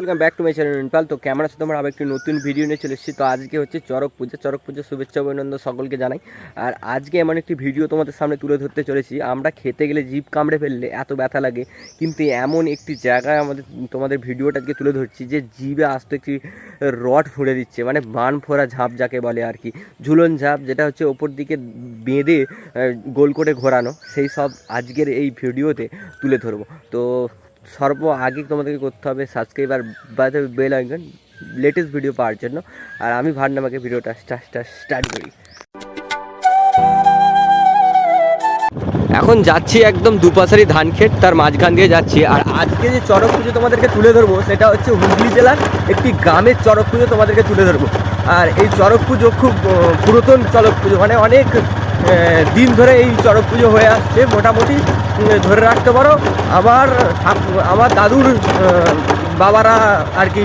Welcome back to my channel তো camera সাথে আমরা আবার একটি নতুন ভিডিও নিয়ে চলে এসেছি। তো আজকে হচ্ছে চড়ক পূজা চড়ক পূজা শুভেচ্ছা অভিনন্দন সকলকে জানাই। আর আজকে এমন একটি ভিডিও তোমাদের সামনে তুলে ধরতে চলেছি। আমরা খেতে গেলে জিভ কামড়ে ফেললে এত ব্যথা লাগে, কিন্তু এমন একটি জায়গায় আমাদের, তোমাদের ভিডিওটা আজকে তুলে ধরছি যে জিভে আসতে একটি রড ফুঁড়ে দিচ্ছে মানে বান ফোড়া ঝাঁপ যাকে বলে আর কি। ঝুলন ঝাঁপ, যেটা হচ্ছে ওপর দিকে বেঁধে গোল করে ঘোরানো, সেই সব আজকের এই ভিডিওতে তুলে ধরবো। তো সর্ব আগে তোমাদেরকে করতে হবে সাবস্ক্রাইব আর বাদে বেল আইকন লেটেস্ট ভিডিও পাওয়ার জন্য। আর আমি ভার নামাকে ভিডিওটা স্টার্ট করি। এখন যাচ্ছি একদম দুপাশারি ধান ক্ষেত তার মাঝখান দিয়ে যাচ্ছি। আর আজকে যে চড়ক পুজো তোমাদেরকে তুলে ধরবো, সেটা হচ্ছে হুগলি জেলার একটি গ্রামের চড়ক পুজো তোমাদেরকে তুলে ধরবো। আর এই চড়ক পুজো খুব পুরাতন চড়ক পুজো মানে অনেক দিন ধরে এই চড়ক পুজো হয়ে আসছে মোটামুটি। ধরে রাখতে পারো। আমার আমার দাদুর বাবারা আর কি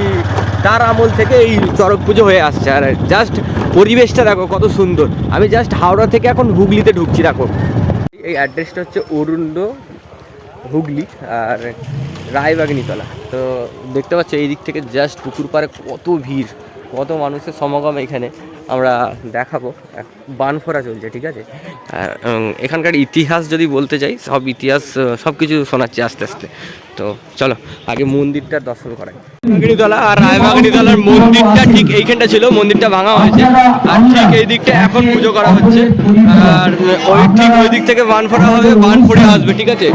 তার আমল থেকে এই চড়ক পুজো হয়ে আসছে। আর জাস্ট পরিবেশটা দেখো, কত সুন্দর। আমি জাস্ট হাওড়া থেকে এখন হুগলিতে ঢুকছি, দেখো। এই অ্যাড্রেসটা হচ্ছে অরুণ্ড হুগলি আর রায়বাগিনীতলা। তো দেখতে পাচ্ছ, এই দিক থেকে জাস্ট পুকুর পাড়ে কত ভিড়, কত মানুষের সমাগম এখানে। আমরা দেখাবো। বানফোরা চলছে, ঠিক আছে? আর এখানকার ইতিহাস যদি বলতে চাই সব ইতিহাস সব কিছু শোনাচ্ছি আস্তে আস্তে। তো চলো, আগে মন্দিরটা দর্শন করাই। বাগিনীতলা আর রায়বাগিনীতলার মন্দিরটা ঠিক এইখানটা ছিল, মন্দিরটা ভাঙা হয়েছে। আর ঠিক এই দিকটা এখন পুজো করা হচ্ছে। আর ওই ঠিক ওই দিক থেকে বান ফোড়া হবে বান ফোড়ে আসবে, ঠিক আছে?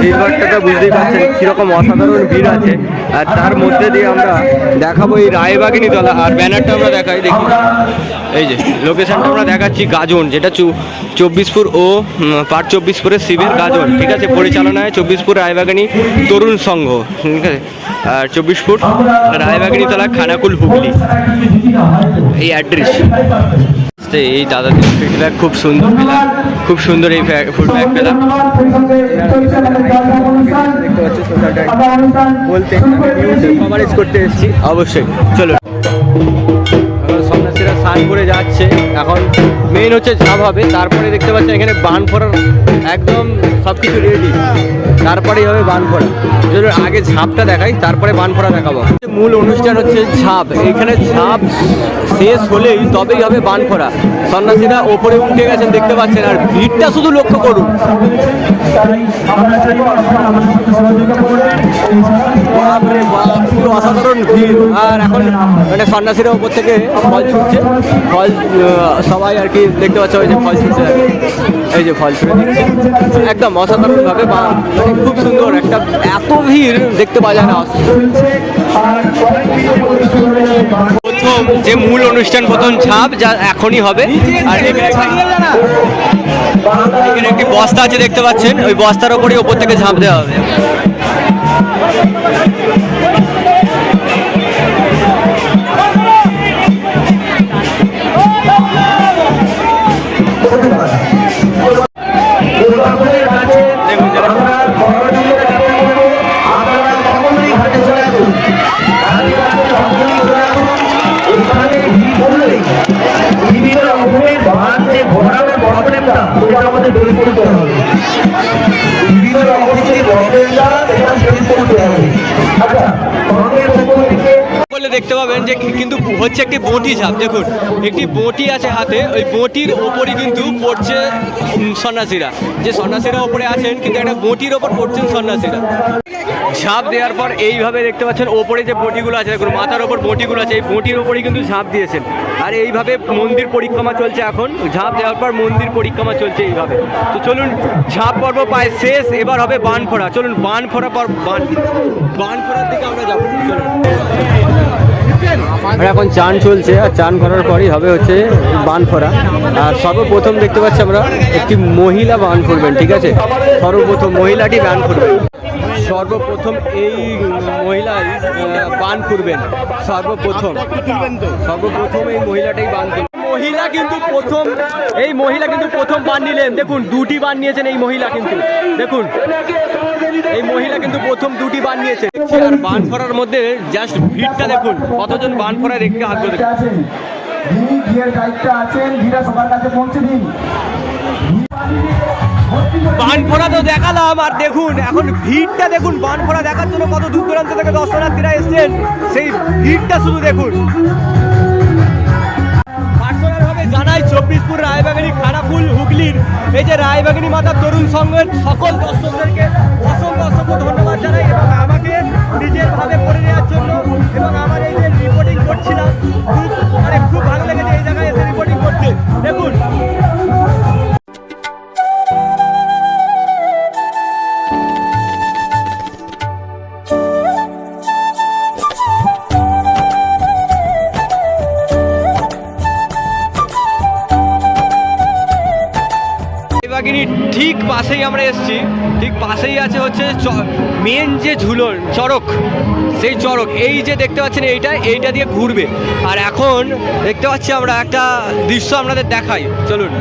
ভিড়ভাড়টা বুঝতেই পারছেন কীরকম অসাধারণ ভিড় আছে। আর তার মধ্যে দিয়ে আমরা দেখাবো এই রায়বাগিনী তলা আর ব্যানারটা আমরা দেখাই দেখি। এই যে লোকেশনটা আমরা দেখাচ্ছি গাজন যেটা চু- চব্বিশপুর ও পাট চব্বিশপুরের শিবের গাজন ঠিক আছে? পরিচালনায় চব্বিশপুর রায়বাগানী তরুণ সংঘ ঠিক আছে? আর চব্বিশপুর রায়বাগানী তলা খানাকুল হুগলি। এই অ্যাড্রেস এই দাদা ফিডব্যাক খুব সুন্দর পেলাম। খুব সুন্দর এই ফিডব্যাক পেলাম। বলতে কভারেজ করতে এসেছি। অবশ্যই। চলো স্নান করে যাচ্ছে। এখন মেইন হচ্ছে ঝাঁপ হবে। তারপরে দেখতে পাচ্ছেন এখানে বান ফোড়ার একদম সব কিছু রেডি তারপরেই হবে বান ফোড়া। চলুন, আগে ঝাঁপটা দেখাই, তারপরে বান ফোড়া দেখাবো। মূল অনুষ্ঠান হচ্ছে ঝাঁপ। এখানে ঝাঁপ শেষ হলেই তবেই হবে বান ফোড়া। সন্ন্যাসীরা ওপরে উঠে গেছেন, দেখতে পাচ্ছেন, আর ভিড়টা শুধু লক্ষ্য করুন। অসাধারণ ভিড়। আর এখন মানে সন্ন্যাসীরা উপর থেকে ফল ছুটছে। ফল আহ, সবাই আর কি দেখতে পাচ্ছে ওই যে ফল ছুটছে এই যে ফল ছুটে দিচ্ছে। একদম অসাধারণ ভাবে বা- মানে খুব সুন্দর একটা এত ভিড় দেখতে পাওয়া যায় না। প্রথম যে মূল অনুষ্ঠান প্রথম ছাপ যা এখনই হবে। আর এখানে এখানে একটি বস্তা আছে দেখতে পাচ্ছেন। ওই বস্তার ওপরেই ওপর থেকে ঝাঁপ দেওয়া হবে। দেখতে পাবেন যে কিন্তু হচ্ছে একটি বঁটি ঝাপ। দেখুন, একটি বঁটি আছে হাতে, ওই বঁটির ওপরই কিন্তু পড়ছে সন্ন্যাসীরা। যে সন্ন্যাসীরা ওপরে আছেন, কিন্তু একটা বঁটির ওপর পড়ছেন সন্ন্যাসীরা। ঝাঁপ দেওয়ার পর এইভাবে দেখতে পাচ্ছেন, ওপরে যে বঁটিগুলো আছে, দেখুন, মাথার ওপর বঁটিগুলো আছে, এই বঁটির ওপরেই কিন্তু ঝাঁপ দিয়েছেন। আর এইভাবে মন্দির পরিক্রমা চলছে এখন। ঝাঁপ দেওয়ার পর মন্দির পরিক্রমা চলছে এইভাবে। তো চলুন, ঝাঁপ পর্ব পায় শেষ, এবার হবে বান ফোড়া চলুন বান ফোড়া পর বান বান ফোড়ার দিকে আমরা যাব। চলুন। আর এখন চান চলছে, আর চান করার পরই হবে হচ্ছে বান ফোড়া আর সর্বপ্রথম দেখতে পাচ্ছি আমরা একটি মহিলা বান ফুরবেন ঠিক আছে? সর্বপ্রথম মহিলাটি বান ফুরবেন সর্বপ্রথম এই মহিলাই বান ফুরবেন সর্বপ্রথম। সর্বপ্রথম এই মহিলাটাই বান ফুরবেন মহিলা কিন্তু প্রথম, এই মহিলা কিন্তু প্রথম বান নিলেন। দেখুন, দুটি বান নিয়েছেন এই মহিলা কিন্তু। দেখুন। এই মহিলা কিন্তু প্রথম দুটি বান নিয়েছে। আর বান ফরার মধ্যে জাস্ট ভিড়টা দেখুন। কতজন বান ফরা দেখতে আগ্রহ দেখুন। আছেন যিনি বিয়ের দায়িত্বে আছেন ভিড়া সবার কাছে পৌঁছে দিন বানফোড়া তো দেখালাম আর দেখুন, এখন ভিড়টা দেখুন। বানফোড়া দেখার জন্য কত দূর দূরান্ত থেকে দর্শনার্থীরা এসছেন, সেই ভিড়টা শুধু দেখুন। জানাই, চব্বিশপুর, রায়বাগানি খানাকুল হুগলির, এই যে রায়বাগানি মাতার তরুণ সংঘের সকল দর্শকদেরকে বাগিনী ঠিক পাশেই আমরা এসেছি। ঠিক পাশেই আছে হচ্ছে মেন যে ঝুলন, চড়ক, সেই চড়ক। এই যে দেখতে পাচ্ছেন এইটা এইটা দিয়ে ঘুরবে। আর এখন দেখতে পাচ্ছি আমরা একটা দৃশ্য আপনাদের দেখাই। চলুন।